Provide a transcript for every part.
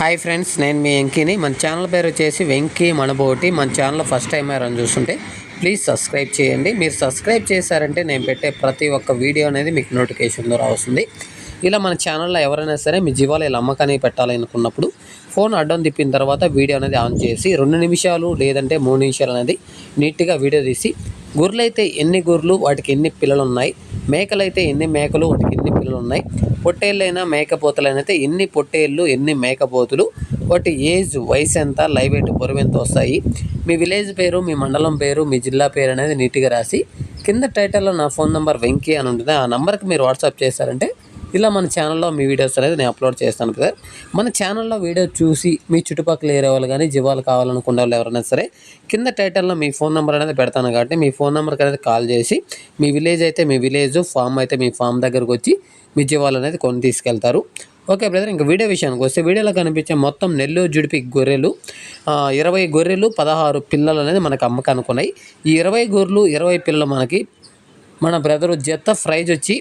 Hi friends నేను మీ వెంకీని. మన channel పేరు వచ్చేసి వెంకీ మనబోటి. మన ఛానల్ ఫస్ట్ టైం ఎవరైనా చూస్తుంటే ప్లీజ్ సబ్స్క్రైబ్ చేయండి. మీరు సబ్స్క్రైబ్ చేశారంటే నేను పెట్టే ప్రతి ఒక్క వీడియో అనేది మీకు నోటిఫికేషన్ ద్వారా వస్తుంది. ఇలా మన ఛానల్లో ఎవరైనా సరే మీ జీవాలు ఇలా అమ్మకానికి పెట్టాలనుకున్నప్పుడు ఫోన్ అడ్డం తిప్పిన తర్వాత వీడియో అనేది ఆన్ చేసి రెండు నిమిషాలు లేదంటే మూడు నిమిషాలు అనేది నీట్గా వీడియో తీసి గొర్రెలు అయితే ఎన్ని గొర్రెలు వాటికి ఎన్ని పిల్లలు ఉన్నాయి మేకలు అయితే ఎన్ని మేకలు వాటికి ఎన్ని పిల్లలు ఉన్నాయి పొట్టేళ్ళైనా మేకపోతలైనా అయితే ఎన్ని పొట్టేళ్ళు ఎన్ని మేకపోతులు వాటి ఏజ్ వయసు ఎంత లైవ్ ఎయిట్ బరువు ఎంత వస్తాయి మీ విలేజ్ పేరు మీ మండలం పేరు మీ జిల్లా పేరు అనేది నీట్గా రాసి కింద టైటిల్లో నా ఫోన్ నెంబర్ వెంకీ అని ఉంటుంది. ఆ నెంబర్కి మీరు వాట్సాప్ చేశారంటే ఇలా మన ఛానల్లో మీ వీడియోస్ అనేది నేను అప్లోడ్ చేస్తాను సార్ మన ఛానల్లో వీడియో చూసి మీ చుట్టుపక్కల ఏరే వాళ్ళు కానీ జీవాలు కావాలనుకున్న వాళ్ళు ఎవరైనా సరే కింద టైటిల్లో మీ ఫోన్ నెంబర్ అనేది పెడతాను కాబట్టి మీ ఫోన్ నెంబర్కి అనేది కాల్ చేసి మీ విలేజ్ అయితే మీ విలేజ్ ఫామ్ అయితే మీ ఫామ్ దగ్గరకు వచ్చి మీ జీవాలు అనేది కొని తీసుకెళ్తారు. ఓకే బ్రదర్ ఇంకా వీడియో విషయానికి వస్తే వీడియోలో కనిపించే మొత్తం నెల్లూరు జుడిపి గొర్రెలు ఇరవై గొర్రెలు పదహారు పిల్లలు అనేది మనకు అమ్మకానికి ఉన్నాయి. ఈ ఇరవై గొర్రెలు ఇరవై పిల్లలు మనకి మన బ్రదరు జత ప్రైజ్ వచ్చి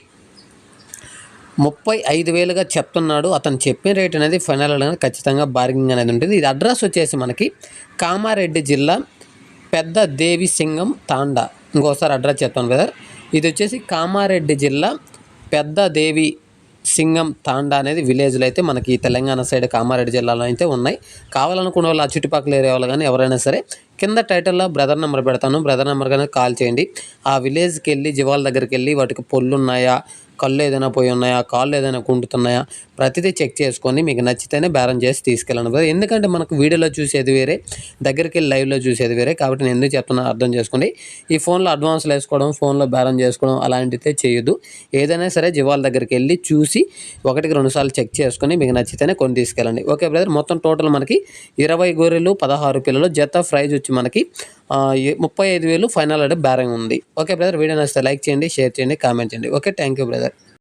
ముప్పై ఐదు వేలుగా చెప్తున్నాడు. అతను చెప్పిన రేట్ అనేది ఫైనల్ అనేది ఖచ్చితంగా బార్గింగ్ అనేది ఉంటుంది. ఇది అడ్రస్ వచ్చేసి మనకి కామారెడ్డి జిల్లా పెద్ద దేవి సింగం తాండా. ఇంకోసారి అడ్రస్ చెప్తాను బ్రదర్ ఇది వచ్చేసి కామారెడ్డి జిల్లా పెద్ద దేవి సింగం తాండా అనేది విలేజ్లో అయితే మనకి తెలంగాణ సైడ్ కామారెడ్డి జిల్లాలో అయితే ఉన్నాయి. కావాలనుకున్న వాళ్ళు ఆ చుట్టుపక్కల ఏరియా వాళ్ళు కానీ ఎవరైనా సరే కింద టైటిల్లో బ్రదర్ నెంబర్ పెడతాను. బ్రదర్ నెంబర్ కానీ కాల్ చేయండి. ఆ విలేజ్కి వెళ్ళి జీవాల దగ్గరికి వెళ్ళి వాటికి పొల్లు ఉన్నాయా కళ్ళు ఏదైనా పోయి ఉన్నాయా? కాళ్ళు ఏదైనా కుంటున్నాయా ప్రతిదీ చెక్ చేసుకొని మీకు నచ్చితేనే బేరం చేసి తీసుకెళ్ళండి బ్రదర్. ఎందుకంటే మనకు వీడియోలో చూసేది వేరే దగ్గరికి వెళ్ళి లైవ్లో చూసేది వేరే. కాబట్టి నేను ఎందుకు చెప్తున్నా అర్థం చేసుకోండి. ఈ ఫోన్లో అడ్వాన్స్లు వేసుకోవడం ఫోన్లో బేరం చేసుకోవడం అలాంటిదే చేయొద్దు. ఏదైనా సరే జీవాల దగ్గరికి వెళ్ళి చూసి ఒకటికి రెండు సార్లు చెక్ చేసుకొని మీకు నచ్చితేనే కొని తీసుకెళ్ళండి. ఓకే బ్రదర్ మొత్తం టోటల్ మనకి ఇరవై గొర్రెలు పదహారు పిల్లలు జత ప్రైజ్ వచ్చి మనకి ముప్పై ఐదు వేలు ఫైనల్ అంటే బేరంగా ఉంది. Okay brother. వీడియో నచ్చితే లైక్ చేయండి షేర్ చేయండి కామెంట్ చేయండి. Okay thank you brother.